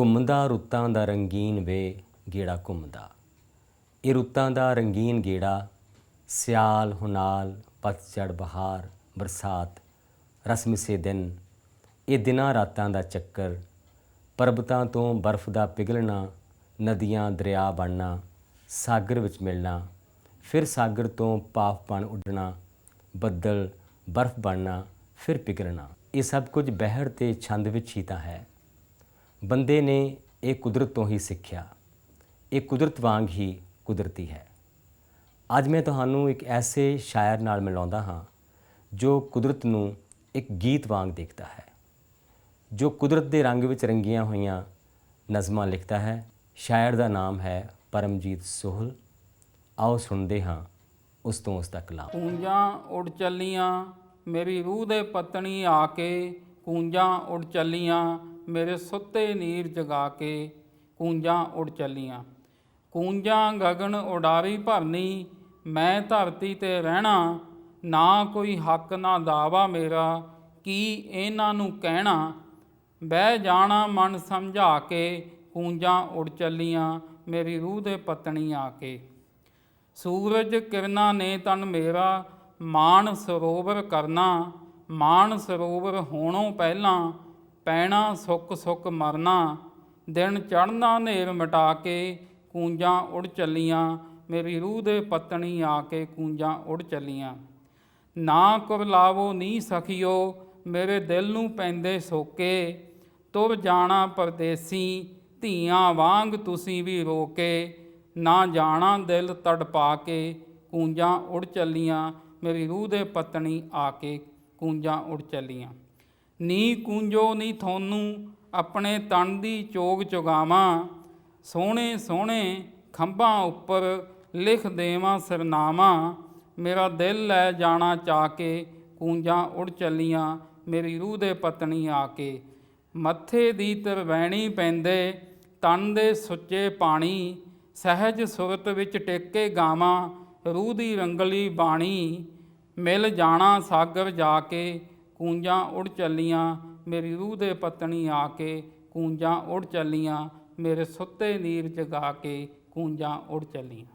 ਘੁੰਮਦਾ ਰੁੱਤਾਂ ਦਾ ਰੰਗੀਨ ਵੇ ਗੇੜਾ ਘੁੰਮਦਾ। ਇਹ ਰੁੱਤਾਂ ਦਾ ਰੰਗੀਨ ਗੇੜਾ, ਸਿਆਲ, ਹੁਨਾਲ ਪਤਝੜ ਬਹਾਰ, ਬਰਸਾਤ ਰਸਮਿਸੇ ਦਿਨ, ਇਹ ਦਿਨਾਂ ਰਾਤਾਂ ਦਾ ਚੱਕਰ, ਪਰਬਤਾਂ ਤੋਂ ਬਰਫ਼ ਦਾ ਪਿਘਲਣਾ, ਨਦੀਆਂ, ਦਰਿਆ ਬਣਨਾ, ਸਾਗਰ ਵਿੱਚ ਮਿਲਣਾ, ਫਿਰ ਸਾਗਰ ਤੋਂ ਭਾਫ ਬਣ ਉੱਡਣਾ, ਬੱਦਲ ਬਰਫ਼ ਬਣਨਾ, ਫਿਰ ਪਿਘਲਣਾ। ਇਹ ਸਭ ਕੁਝ ਬਹਿਰ ਤੇ ਛੰਦ ਵਿੱਚ ਹੀ ਤਾਂ ਹੈ। ਬੰਦੇ ਨੇ ਇਹ ਕੁਦਰਤ ਤੋਂ ਹੀ ਸਿੱਖਿਆ। ਇਹ ਕੁਦਰਤ ਵਾਂਗ ਹੀ ਕੁਦਰਤੀ ਹੈ। ਅੱਜ ਮੈਂ ਤੁਹਾਨੂੰ ਇੱਕ ਐਸੇ ਸ਼ਾਇਰ ਨਾਲ ਮਿਲਾਉਂਦਾ ਹਾਂ, ਜੋ ਕੁਦਰਤ ਨੂੰ ਇੱਕ ਗੀਤ ਵਾਂਗ ਦੇਖਦਾ ਹੈ। ਜੋ ਕੁਦਰਤ ਦੇ ਰੰਗ ਵਿੱਚ ਰੰਗੀਆਂ ਹੋਈਆਂ ਨਜ਼ਮਾਂ ਲਿਖਦਾ ਹੈ। ਸ਼ਾਇਰ ਦਾ ਨਾਮ ਹੈ ਪਰਮਜੀਤ ਸੋਹਲ। ਆਓ ਸੁਣਦੇ ਹਾਂ ਉਸ ਤੋਂ ਉਸ ਦਾ ਕਲਾਮ ਕੂੰਜਾਂ ਉੱਡ ਚੱਲੀਆਂ, ਮੇਰੀ ਰੂਹ ਦੇ ਪਤਣੀ ਆ ਕੇ ਕੂੰਜਾਂ ਉੱਡ ਚੱਲੀਆਂ ਮੇਰੇ ਸੁੱਤੇ ਨੀਰ ਜਗਾ ਕੇ ਕੂੰਜਾਂ ਉੱਡ ਚੱਲੀਆਂ। ਕੂੰਜਾਂ ਗਗਨ ਉਡਾਰੀ ਭਰਨੀ, ਮੈਂ ਧਰਤੀ ਤੇ ਰਹਿਣਾ, ਨਾ ਕੋਈ ਹੱਕ ਨਾ ਦਾਵਾ ਮੇਰਾ, ਕੀ ਇਹਨਾਂ ਨੂੰ ਕਹਿਣਾ? ਬਹਿ ਜਾਣਾ ਮਨ ਸਮਝਾ ਕੇ ਕੂੰਜਾਂ ਉੱਡ ਚੱਲੀਆਂ ਮੇਰੀ ਰੂਹ ਦੇ ਪਤਣੀ ਆ ਕੇ। ਸੂਰਜ ਕਿਰਨਾਂ ਨੇ ਤਨ ਮੇਰਾ ਮਾਨ ਸਰੋਵਰ ਕਰਨਾ ਮਾਨ ਸਰੋਵਰ ਹੋਣੋਂ ਪਹਿਲਾਂ ਪੈਣਾ, ਸੁੱਕ ਸੁੱਕ ਮਰਨਾ, ਦਿਨ ਚੜ੍ਹਨਾ ਹਨੇਰ ਮਿਟਾ ਕੇ ਕੂੰਜਾਂ ਉੱਡ ਚੱਲੀਆਂ, ਮੇਰੀ ਰੂਹ ਦੇ ਪਤਣੀ ਆ ਕੇ ਕੂੰਜਾਂ ਉੱਡ ਚੱਲੀਆਂ। ਨਾ ਕੁਰਲਾਵੋ ਨੀ ਸਖਿਓ, ਮੇਰੇ ਦਿਲ ਨੂੰ ਪੈਂਦੇ ਸੋਕੇ ਤੁਰ ਜਾਣਾ ਪਰਦੇਸੀ, ਧੀਆਂ ਵਾਂਗ ਤੁਸੀਂ ਵੀ ਰੋਕੇ, ਨਾ ਜਾਣਾ ਦਿਲ ਤੜਪਾ ਕੇ ਕੂੰਜਾਂ ਉੱਡ ਚੱਲੀਆਂ, ਮੇਰੀ ਰੂਹ ਦੇ ਪਤਣੀ ਆ ਕੇ ਕੂੰਜਾਂ ਉੱਡ ਚੱਲੀਆਂ। ਨੀ ਕੂੰਜੋ ਨੀ ਥੋਨੂੰ, ਆਪਣੇ ਤਨ ਦੀ ਚੋਗ ਚੁਗਾਵਾਂ। ਸੋਹਣੇ ਸੋਹਣੇ ਖੰਭਾਂ ਉੱਪਰ ਲਿਖ ਦੇਵਾਂ ਸਰਨਾਮਾ ਮੇਰਾ ਦਿਲ ਲੈ ਜਾਣਾ ਚਾ ਕੇ ਕੂੰਜਾਂ ਉੱਡ ਚੱਲੀਆਂ, ਮੇਰੀ ਰੂਹ ਦੇ ਪਤਨੀ ਆ ਕੇ। ਮੱਥੇ ਦੀ ਤਰਵੈਣੀ ਪੈਂਦੇ, ਤਨ ਦੇ ਸੁੱਚੇ ਪਾਣੀ। ਸਹਿਜ ਸੁਰਤ ਵਿੱਚ ਟਿੱਕੇ ਗਾਵਾਂ, ਰੂਹ ਦੀ ਰੰਗਲੀ ਬਾਣੀ। ਮਿਲ ਜਾਣਾ ਸਾਗਰ ਜਾ ਕੇ ਕੂੰਜਾਂ ਉੱਡ ਚੱਲੀਆਂ, ਮੇਰੀ ਰੂਹ ਦੇ ਪਤਣੀ ਆ ਕੇ ਕੂੰਜਾਂ ਉੱਡ ਚੱਲੀਆਂ, ਮੇਰੇ ਸੁੱਤੇ ਨੀਰ ਜਗਾ ਕੇ ਕੂੰਜਾਂ ਉੱਡ ਚੱਲੀਆਂ।